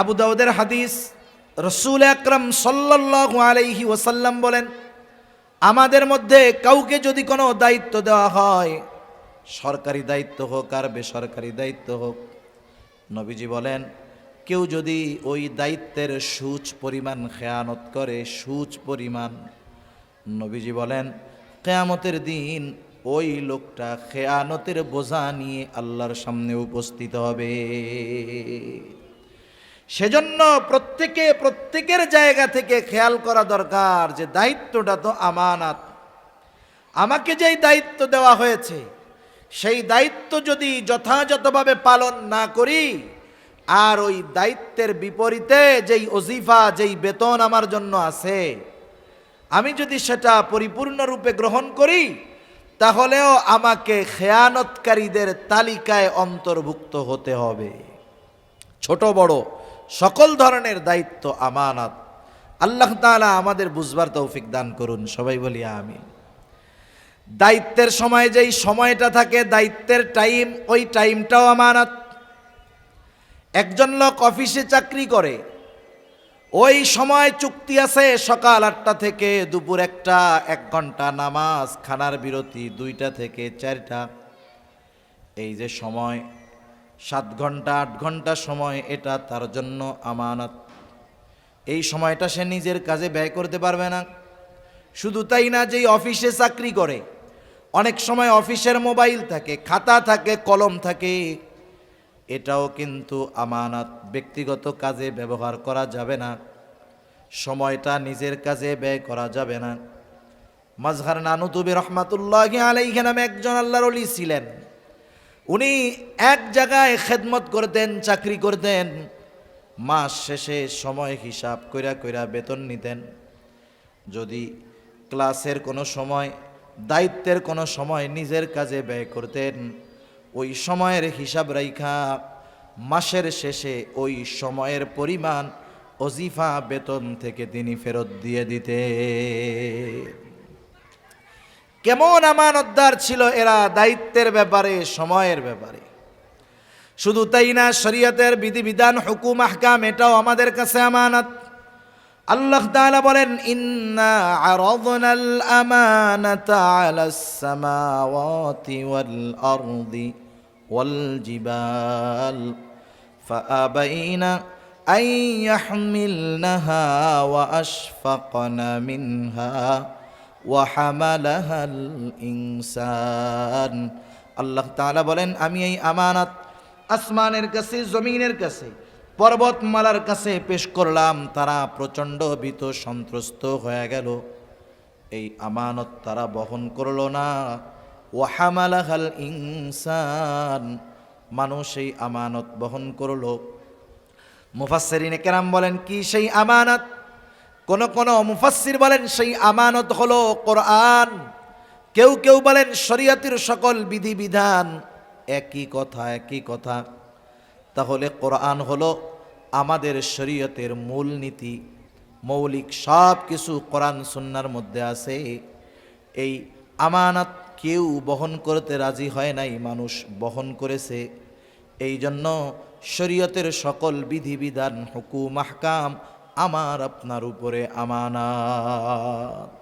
আবু দাউদের হাদিস, রসুল আকরম সাল্লাহ আলাইহি ওসাল্লাম বলেন, আমাদের মধ্যে কাউকে যদি কোনো দায়িত্ব দেওয়া হয়, সরকারি দায়িত্ব হোক আর বেসরকারি দায়িত্ব হোক, নবীজি বলেন, কেউ যদি ওই দায়িত্বের সুচ পরিমাণ খেয়ানত করে, সুচ পরিমাণ, নবীজি বলেন, কেয়ামতের দিন ওই লোকটা খেয়ানতের বোঝা নিয়ে আল্লাহর সামনে উপস্থিত হবে। সেজন্য প্রত্যেকে প্রত্যেকের জায়গা থেকে খেয়াল করা দরকার যে দায়িত্বটা তো আমানাত। আমাকে যেই দায়িত্ব দেওয়া হয়েছে, সেই দায়িত্ব যদি যথাযথভাবে পালন না করি, আর ওই দায়িত্বের বিপরীতে যেই অজিফা, যেই বেতন আমার জন্য আছে, আমি যদি সেটা পরিপূর্ণরূপে গ্রহণ করি, তাহলেও আমাকে খেয়ানতকারীদের তালিকায় অন্তর্ভুক্ত হতে হবে। ছোট বড় সকল ধরনের দায়িত্ব, আমানত। আল্লাহ তাআলা আমাদের বুঝবার তৌফিক দান করুন, সবাই বলি আমি দায়িত্বের সময় যেই সময়টা থাকে, দায়িত্বের টাইম, ওই টাইমটাও আমানত। একজন লোক অফিসে চাকরি করে, ওই সময় চুক্তি আছে সকাল আটটা থেকে দুপুর একটা, এক ঘণ্টা নামাজ, খানার বিরতি দুইটা থেকে চারটা। এই যে সময় সাত ঘণ্টা, আট ঘণ্টা সময় এটা তার জন্য আমানত। এই সময়টা সে নিজের কাজে ব্যয় করতে পারবে না। শুধু তাই না, যেই অফিসে চাকরি করে, অনেক সময় অফিসের মোবাইল থাকে, খাতা থাকে, কলম থাকে, এটাও কিন্তু আমানত। ব্যক্তিগত কাজে ব্যবহার করা যাবে না। সময়টা নিজের কাজে ব্যয় করা যাবে না। মাজহার নানুতুবি রহমাতুল্লাহ আলাইহি নামে একজন আল্লাহর অলি ছিলেন। উনি এক জায়গায় খেদমত করতেন, চাকরি করতেন, মাস শেষে সময় হিসাব কইরা কইরা বেতন নিতেন। যদি ক্লাসের কোনো সময়, দায়িত্বের কোনো সময় নিজের কাজে ব্যয় করতেন, ওই সময়ের হিসাব রাইখা মাসের শেষে ওই সময়ের পরিমাণ অজিফা বেতন থেকে তিনি ফেরত দিয়ে দিতে কেমন আমানতদার ছিল এরা দায়িত্বের ব্যাপারে, সময়ের ব্যাপারে। শুধু তাই না, শরীয়তের বিধিবিধান, হুকুম, আহকাম, এটাও আমাদের কাছে আমানত। আল্লাহ তাআলা বলেন, ইন্না আরাদনাল আমানাতা আলাস সামাওয়াতি ওয়াল আরদি ওয়াল জিবাল। ফাআবাইনা আন ইয়াহমিলনাহা ওয়া আশফাকনা মিনহা। ওয়া হামালাহাল ইনসান। আল্লাহ তাআলা বলেন, আমি এই আমানত আসমানের কাছে, জমিনের কাছে, পর্বতমালার কাছে পেশ করলাম। তারা প্রচণ্ড ভীত, সন্ত্রস্ত হয়ে গেল। এই আমানত তারা বহন করল না। ওয়াহামালাহাল ইনসান। মানুষ এই আমানত বহন করল। মুফাসসিরিন কেরাম বলেন, কি সেই আমানত? কোন কোন মুফাসসির বলেন, সেই আমানত হলো কোরআন। কেউ কেউ বলেন, শরীয়তের সকল বিধিবিধান একই কথা একই কথা। তাহলে কোরআন হলো আমাদের শরীয়তের মূল নীতি মৌলিক সব কিছু কোরআন সুন্নার মধ্যে আছে। এই আমানত কেউ বহন করতে রাজি হয় নাই, মানুষ বহন করেছে। এই জন্য শরীয়তের সকল বিধিবিধান, হুকুম, আহকাম আমার আপনার উপরে আমানাত।